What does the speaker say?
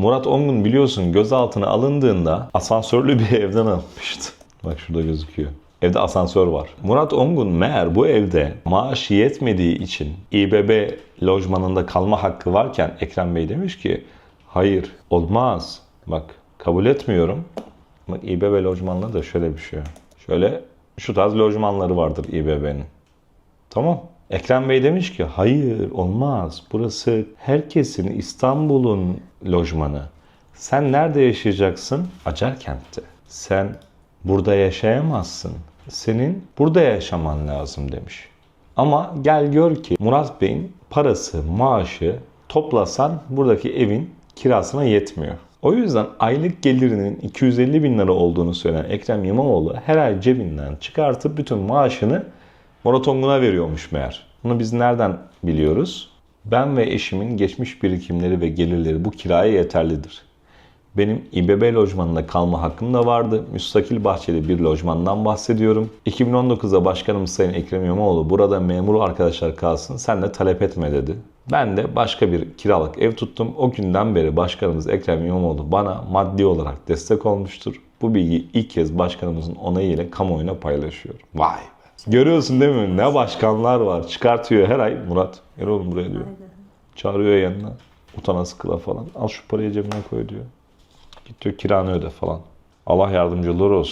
Murat Ongun biliyorsun gözaltına alındığında asansörlü bir evden alınmıştı. Bak şurada gözüküyor. Evde asansör var. Murat Ongun meğer bu evde maaşı yetmediği için İBB lojmanında kalma hakkı varken Ekrem Bey demiş ki hayır olmaz. Bak kabul etmiyorum. Bak İBB lojmanında da şöyle bir şey. Şöyle şu tarz lojmanları vardır İBB'nin. Tamam. Ekrem Bey demiş ki hayır olmaz. Burası herkesin İstanbul'un lojmanı. Sen nerede yaşayacaksın? Acarkent'te. Sen burada yaşayamazsın. Senin burada yaşaman lazım demiş. Ama gel gör ki Murat Bey'in parası, maaşı toplasan buradaki evin kirasına yetmiyor. O yüzden aylık gelirinin 250 bin lira olduğunu söyleyen Ekrem İmamoğlu her ay cebinden çıkartıp bütün maaşını Murat Ongun'a veriyormuş meğer. Bunu biz nereden biliyoruz? Ben ve eşimin geçmiş birikimleri ve gelirleri bu kiraya yeterlidir. Benim İBB lojmanında kalma hakkım da vardı. Müstakil bahçeli bir lojmandan bahsediyorum. 2019'da başkanımız Sayın Ekrem İmamoğlu burada memur arkadaşlar kalsın sen de talep etme dedi. Ben de başka bir kiralık ev tuttum. O günden beri başkanımız Ekrem İmamoğlu bana maddi olarak destek olmuştur. Bu bilgiyi ilk kez başkanımızın onayıyla kamuoyuna paylaşıyorum. Vay. Görüyorsun değil mi? Ne başkanlar var. Çıkartıyor her ay. Murat gel oğlum buraya diyor. Çağırıyor yanına. Utana sıkıla falan. Al şu parayı cebine koy diyor. Git diyor kiranı öde falan. Allah yardımcıları olsun.